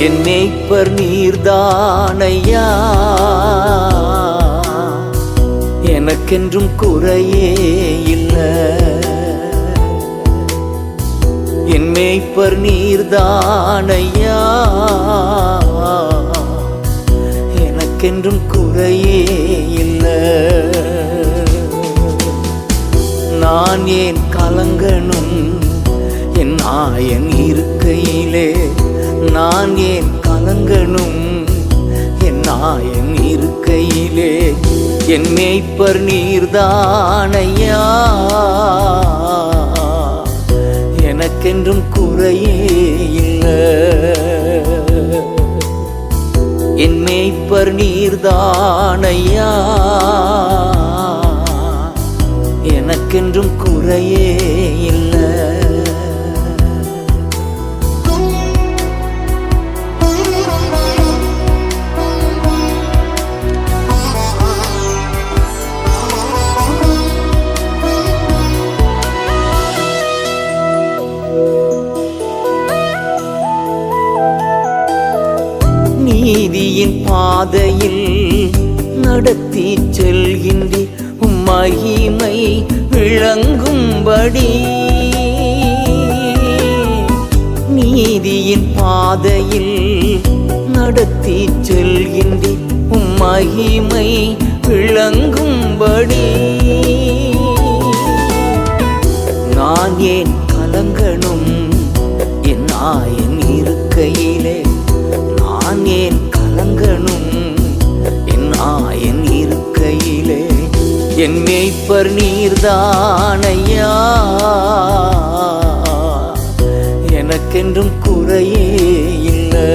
என் மேய்ப்பர் நீர்தானையா? எனக்கென்றும் குறையே இல்லை. என் மேய்ப்பர் நீர்தானையா? எனக்கென்றும் குறையே இல்லை. நான் ஏன் கலங்கணும்? என் ஆயன் இருக்கையிலே நான் ஏன் கலங்கணும்? என் நாயன் இருக்கையிலே என் மேய்ப்பர் நீர்தானையா? எனக்கென்றும் குறையே இல்லை. என் மேய்ப்பர் நீர்தானையா? எனக்கென்றும் குறையே இல்லை. நீதியின் பாதையில் நடத்தி செல்கின்றி மகிமை விளங்கும்படி. நீதியின் பாதையில் நடத்தி செல்கின்றி மகிமை விளங்கும்படி. நான் ஏன் என் மேய்ப்பர் நீர்தானையா? எனக்கென்றும் குறையே இல்லை.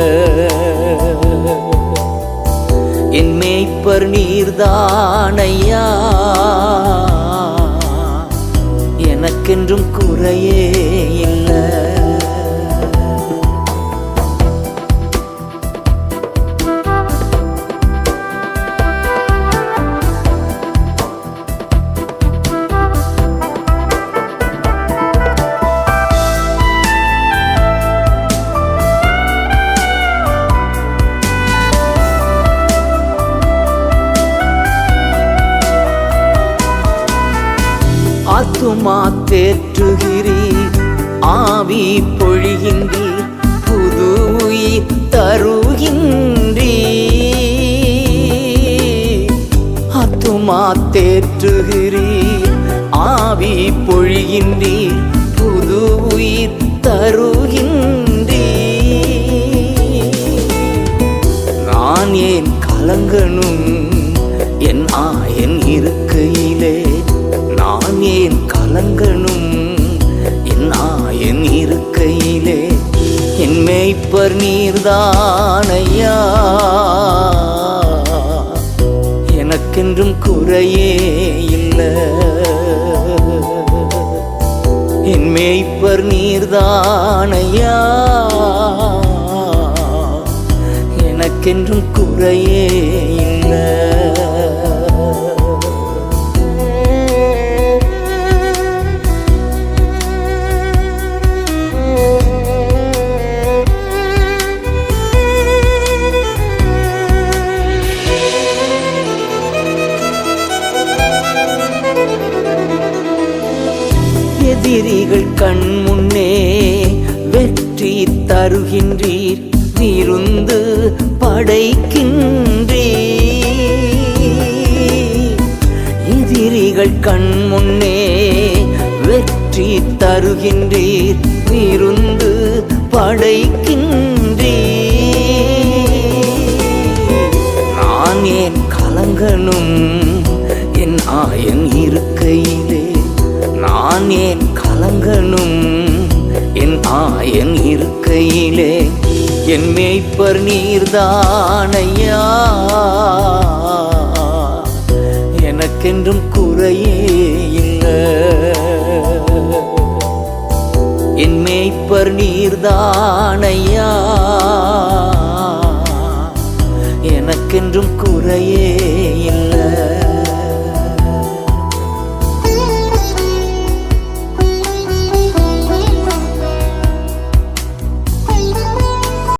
என் மேய்ப்பர் நீர்தானையா? எனக்கென்றும் குறையே இல்லை. ஆத்துமா தேற்றுகிறீர் ஆவி பொழிகின்றீர். புது உயிர் தருகின்றீர். ஆத்துமா தேற்றுகிறீர் ஆவி பொழிகின்றீர். புது உயிர் தருகின்றீர். நான் ஏன் கலங்கணும்? மேய்ப்பர் நீர்தானையா? எனக்கென்றும் குறையே இல்லை. என் மேய்ப்பர் நீர்தானையா? எனக்கென்றும் குறையே இல்லை. எதிரிகள் கண் முன்னே வெற்றி தருகின்றீர். இருந்து படைக்கின்றீர். எதிரிகள் கண் முன்னே வெற்றி தருகின்றீர். இருந்து என் மேய்ப்பர் நீர்தானையா? எனக்கென்றும் குறையே இல்லை. என் மேய்ப்பர் நீர்தானையா? எனக்கென்றும் குறையே